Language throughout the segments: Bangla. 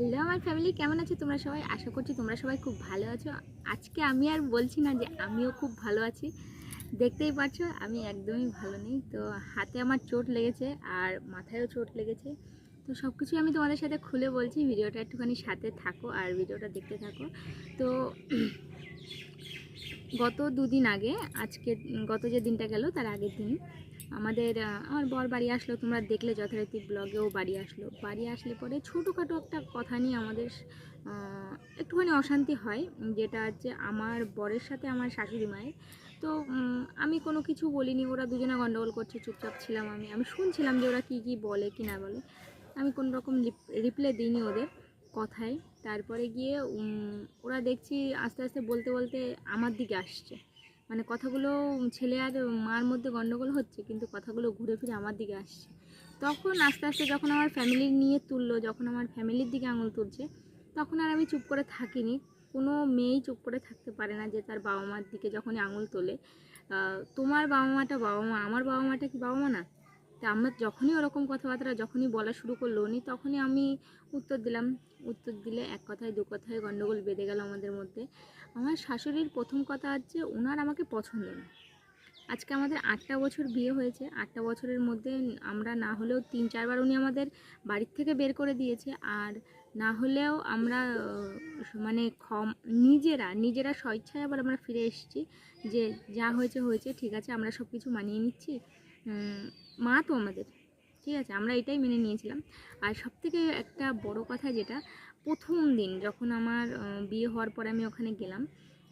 হ্যালো, আমার ফ্যামিলি কেমন আছো? তোমরা সবাই? আশা করছি তোমরা সবাই খুব ভালো আছো। আজকে আমি আর বলছি না যে আমিও খুব ভালো আছি। দেখতেই পাচ্ছ আমি একদমই ভালো নেই। তো হাতে আমার চোট লেগেছে আর মাথায়ও চোট লেগেছে। তো সব কিছুই আমি তোমাদের সাথে খুলে বলছি। ভিডিওটা একটুখানি সাথে থাকো আর ভিডিওটা দেখতে থাকো। তো গত দুদিন আগে, আজকে, গত যে দিনটা গেল, তার আগের দিন আমাদের আমার বর বাড়ি আসলো, তোমরা দেখলে যথারীতি ব্লগেও বাড়ি আসলো। বাড়ি আসলে পরে ছোটোখাটো একটা কথা নিয়ে আমাদের একটুখানি অশান্তি হয়, যেটা হচ্ছে আমার বরের সাথে আমার শাশুড়ি মায়ের। তো আমি কোনো কিছু বলিনি, ওরা দুজনে গন্ডগোল করছে, চুপচাপ ছিলাম আমি। আমি শুনছিলাম যে ওরা কী কী বলে, কি না বলে। আমি কোনো রকম রিপ্লাই দিইনি ওদের কথায়। তারপরে গিয়ে ওরা দেখছি আস্তে আস্তে বলতে বলতে আমার দিকে আসছে। মানে কথাগুলো ছেলে আর মার মধ্যে গণ্ডগোল হচ্ছে, কিন্তু কথাগুলো ঘুরে ফিরে আমার দিকে আসছে। তখন আস্তে আস্তে যখন আমার ফ্যামিলি নিয়ে তুললো, যখন আমার ফ্যামিলির দিকে আঙুল তুলছে, তখন আর আমি চুপ করে থাকিনি। কোনো মেয়েই চুপ করে থাকতে পারে না যে তার বাবা মার দিকে যখনই আঙুল তোলে। তোমার বাবা মাটা বাবা মা আমার বাবা মাটা কি বাবা মা না? তা আমার যখনই ওরকম কথাবার্তা, যখনই বলা শুরু করল, উনি তখনই আমি উত্তর দিলাম। উত্তর দিলে এক কথায়, দু কথায় গণ্ডগোল বেঁধে গেল আমাদের মধ্যে। আমার শাশুড়ির প্রথম কথা হচ্ছে ওনার আমাকে পছন্দ না। আজকে আমাদের আটটা বছর বিয়ে হয়েছে। আটটা বছরের মধ্যে আমরা না হলেও তিন, চারবার উনি আমাদের বাড়ির থেকে বের করে দিয়েছে। আর না হলেও আমরা মানে ক্ষম, নিজেরা নিজেরা স্বেচ্ছায় আবার আমরা ফিরে এসেছি যে যা হয়েছে হয়েছে, ঠিক আছে, আমরা সব কিছু মানিয়ে নিচ্ছি। মা তো আমাদের, ঠিক আছে? আমরা এটাই মেনে নিয়েছিলাম। আর সবথেকে একটা বড় কথা যেটা, প্রথম দিন যখন আমার বিয়ে হওয়ার পরে আমি ওখানে গেলাম,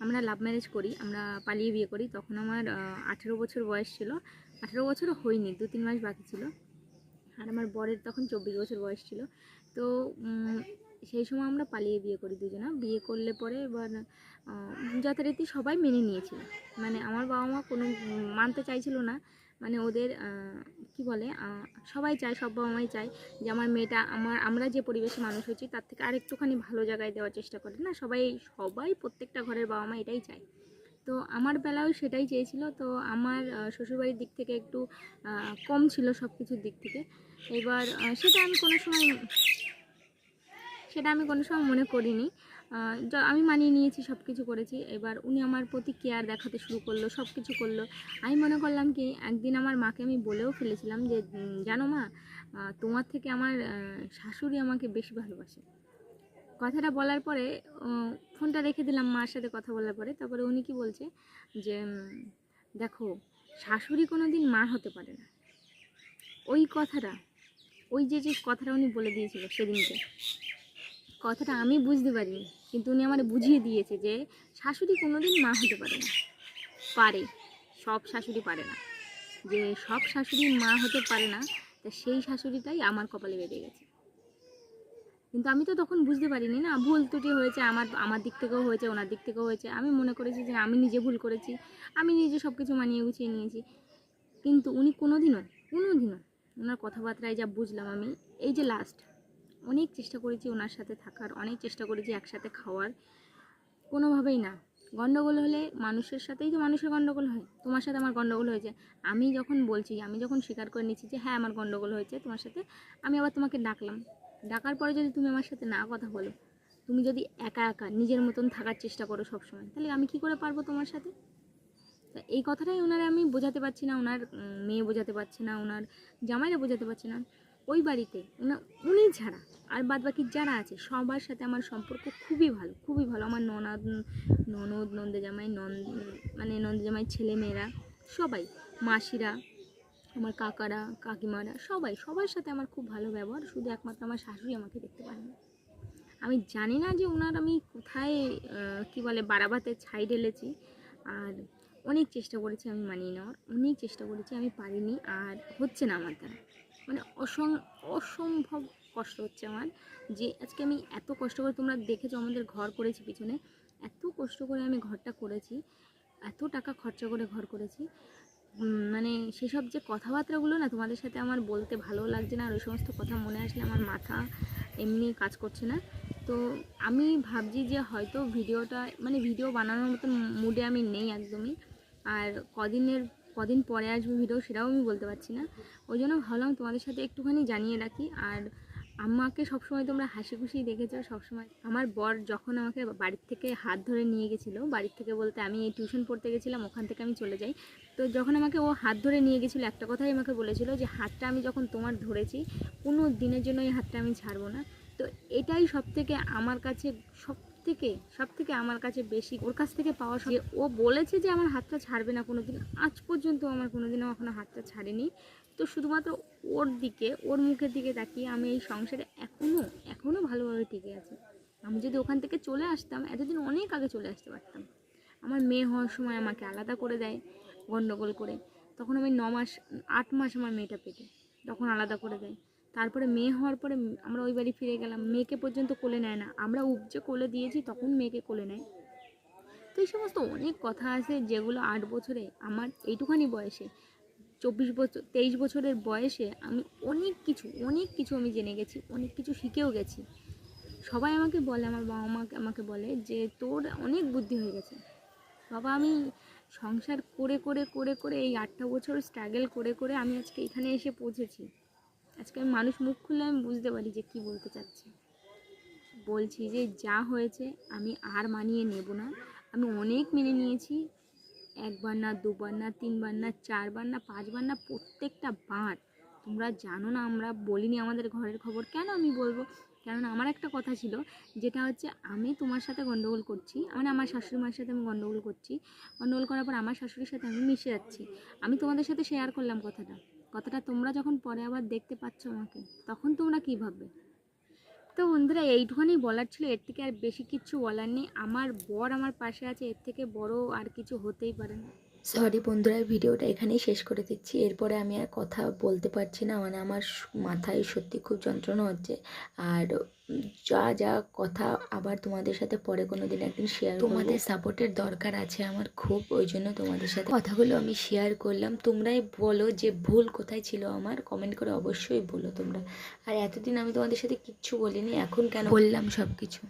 আমরা লাভ ম্যারেজ করি, আমরা পালিয়ে বিয়ে করি। তখন আমার আঠেরো বছর বয়স ছিল। আঠেরো বছরও হয়নি দু তিন মাস বাকি ছিল। আর আমার বরের তখন চব্বিশ বছর বয়স ছিল। তো সেই সময় আমরা পালিয়ে বিয়ে করি দুজনা। বিয়ে করলে পরে এবার যথারীতি সবাই মেনে নিয়েছিল। মানে আমার বাবা মা কোনো মানতে চাইছিল না। মানে ওদের কি বলে সবাই চায়, সব বাবা মাই চায় যে আমার মেয়েটা, আমার, আমরা যে পরিবেশে মানুষ হয়েছি, তার থেকে আর একটুখানি ভালো জায়গায় দেওয়ার চেষ্টা করে না, সবাই সবাই প্রত্যেকটা ঘরের বাবা মা এটাই চায়। তো আমার বেলাও সেটাই চেয়েছিল। তো আমার শ্বশুরবাড়ির দিক থেকে একটু কম ছিল সব কিছুর দিক থেকে। এবার সেটা আমি কোনো সময় সেটা আমি কোনো সময় মনে করিনি। আমি মানিয়ে নিয়েছি সব কিছু করেছি। এবার উনি আমার প্রতি কেয়ার দেখাতে শুরু করল সব কিছু করল। আমি মনে করলাম কি, একদিন আমার মাকে আমি বলেও ফেলেছিলাম যে জানো মা তোমার থেকে আমার শাশুড়ি আমাকে বেশি ভালোবাসে। কথাটা বলার পরে ফোনটা রেখে দিলাম মার সাথে কথা বলার পরে। তারপরে উনি কি বলছে যে দেখো, শাশুড়ি কোনো দিন মা হতে পারে না। ওই কথাটা, ওই যে যে কথাটা উনি বলে দিয়েছিল সেদিনকে কথাটা আমি বুঝতে পারিনি, কিন্তু উনি আমার বুঝিয়ে দিয়েছে যে শাশুড়ি কোনোদিন মা হতে পারে না। পারে, সব শাশুড়ি পারে না। যে সব শাশুড়ি মা হতে পারে না, তা সেই শাশুড়িটাই আমার কপালে বেঁধে গেছে। কিন্তু আমি তো তখন বুঝতে পারিনি না, ভুল ত্রুটি হয়েছে, আমার আমার দিক থেকেও হয়েছে, ওনার দিক থেকেও হয়েছে। আমি মনে করেছি যে আমি নিজে ভুল করেছি, আমি নিজে সব কিছু মানিয়ে গুছিয়ে নিয়েছি। কিন্তু উনি কোনোদিনও কোনোদিনও ওনার কথাবার্তায় যা বুঝলাম আমি, এই যে লাস্ট অনেক চেষ্টা করেছি ওনার সাথে থাকার, অনেক চেষ্টা করেছি একসাথে খাওয়ার। কোনোভাবেই না। গণ্ডগোল হলে মানুষের সাথেই তো মানুষের গণ্ডগোল হয়। তোমার সাথে আমার গণ্ডগোল হয়েছে। আমি যখন বলছি, আমি যখন স্বীকার করে নিচ্ছি যে হ্যাঁ আমার গণ্ডগোল হয়েছে তোমার সাথে, আমি আবার তোমাকে ডাকলাম। ডাকার পরে যদি তুমি আমার সাথে না কথা বলো, তুমি যদি একা একা নিজের মতন থাকার চেষ্টা করো সবসময়, তাহলে আমি কি করে পারব তোমার সাথে? তা এই কথাটাই ওনার আমি বোঝাতে পারছি না, ওনার মেয়ে বোঝাতে পারছে না, ওনার জামাইরা বোঝাতে পারছে না। ওই বাড়িতে উনি ছাড়া। আর বাদ বাকি যারা আছে, সবার সাথে আমার সম্পর্ক খুবই ভালো খুবই ভালো। আমার ননদ ননদ নন্দে জামাই নন্দ মানে নন্দে জামাই ছেলে মেয়েরা সবাই। মাসিরা, আমার কাকারা, কাকিমারা, সবাই, সবার সাথে আমার খুব ভালো ব্যবহার। শুধু একমাত্র আমার শাশুড়ি আমাকে দেখতে পারে না। আমি জানি না যে ওনার আমি কোথায় কি বলে, বারাবাতে ছাই ঢেলেছি। আর অনেক চেষ্টা করেছি আমি মানিয়ে নেওয়ার, অনেক চেষ্টা করেছি, আমি পারিনি। আর হচ্ছে না আমার দ্বারা। মানে অসম, অসম্ভব কষ্ট হচ্ছে আমার। যে আজকে আমি এত কষ্ট করে তোমরা দেখেছ আমাদের ঘর করেছি পিছনে, এত কষ্ট করে আমি ঘরটা করেছি, এত টাকা খরচা করে ঘর করেছি। মানে সেসব যে কথাবার্তাগুলো না তোমাদের সাথে আমার বলতে ভালো লাগছে না, আর ওই সমস্ত কথা মনে আসলে আমার মাথা এমনি কাজ করছে না। তো আমি ভাবছি যে হয়তো ভিডিওটা মানে ভিডিও বানানোর মতন মুডে আমি নেই একদমই। আর কদিনের কদিন পরে আসবে ভিডিও সেটাও আমি বলতে পারছি না। ওই জন্য ভাবলাম তোমাদের সাথে একটুখানি জানিয়ে রাখি। আর আমাকে সবসময় তোমরা হাসি খুশি দেখেছ, সবসময় আমার বর যখন আমাকে বাড়ির থেকে হাত ধরে নিয়ে গেছিল, বাড়ির থেকে বলতে আমি এই টিউশন পড়তে গেছিলাম, ওখান থেকে আমি চলে যাই। তো যখন আমাকে ও হাত ধরে নিয়ে গেছিল, একটা কথাই আমাকে বলেছিল যে, হাতটা আমি যখন তোমার ধরেছি, কোনো দিনের জন্য এই হাতটা আমি ছাড়বো না। তো এটাই সব থেকে আমার কাছে সব থেকে সব থেকে আমার কাছে বেশি, ওর কাছ থেকে পাওয়া সব- ও বলেছে যে আমার হাতটা ছাড়বে না কোনো দিন আজ পর্যন্ত আমার কোনো দিনও এখনও হাতটা ছাড়েনি। তো শুধুমাত্র ওর দিকে, ওর মুখের দিকে তাকিয়ে আমি এই সংসারে এখনও এখনও ভালোভাবে টিকে আছি। আমি যদি ওখান থেকে চলে আসতাম, এতদিন অনেক আগে চলে আসতে পারতাম। আমার মেয়ে হওয়ার সময় আমাকে আলাদা করে দেয় গণ্ডগোল করে। তখন আমি ন মাস, আট মাস আমার মেয়েটা পেটে, তখন আলাদা করে দেয়। তারপরে মেয়ে হওয়ার পরে আমরা ওই বাড়ি ফিরে গেলাম। মেয়েকে পর্যন্ত কোলে নেয় না। আমরা উপজে কোলে দিয়েছি, তখন মেয়েকে কোলে নেয়। তো এই সমস্ত অনেক কথা আছে যেগুলো আট বছরে আমার এইটুখানি বয়সে, চব্বিশ বছর, তেইশ বছরের বয়সে আমি অনেক কিছু অনেক কিছু আমি জেনে গেছি, অনেক কিছু শিখেও গেছি। সবাই আমাকে বলে, আমার বাবা মা আমাকে বলে যে, তোর অনেক বুদ্ধি হয়ে গেছে। বাবা, আমি সংসার করে করে করে করে এই আটটা বছর স্ট্রাগল করে করে আমি আজকে এখানে এসে পৌঁছেছি। আজকে আমি মানুষ মুখ খুললে আমি বুঝতে পারি যে কী বলতে চাচ্ছে। বলছি যে যা হয়েছে আমি আর মানিয়ে নেব না। আমি অনেক মেনে নিয়েছি। একবার না, দুবার না, তিনবার না, চারবার না, পাঁচবার না, প্রত্যেকটা বার। তোমরা জানো না, আমরা বলিনি আমাদের ঘরের খবর। কেন আমি বলব? কেননা আমার একটা কথা ছিল, যেটা হচ্ছে আমি তোমার সাথে গন্ডগোল করছি মানে আমার শাশুড়ি মার সাথে আমি গন্ডগোল করছি। গন্ডগোল করার পর আমার শাশুড়ির সাথে আমি মিশে যাচ্ছি। আমি তোমাদের সাথে শেয়ার করলাম কথাটা। কথাটা তোমরা যখন পরে আবার দেখতে পাচ্ছ আমাকে, তখন তোমরা কী ভাববে? তো বন্ধুরা, এইটুখানি বলার ছিল, এর থেকে আর বেশি কিছু বলার নেই। আমার বর আমার পাশে আছে, এর থেকে বড় আর কিছু হতেই পারে না। সরি বন্ধুরা ভিডিওটা এখানেই শেষ করে দিচ্ছি। এরপরে আমি আর কথা বলতে পারছি না মানে আমার মাথায় সত্যি খুব যন্ত্রণা হচ্ছে। আর যা যা কথা আবার তোমাদের সাথে পরে কোনো দিন একদিন শেয়ার তোমাদের সাপোর্টের দরকার আছে আমার খুব ওই জন্য তোমাদের সাথে কথাগুলো আমি শেয়ার করলাম। তোমরাই বলো যে ভুল কোথায় ছিল আমার কমেন্ট করে অবশ্যই বলো তোমরা। আর এতদিন আমি তোমাদের সাথে কিচ্ছু বলিনি এখন কেন বললাম সব কিছু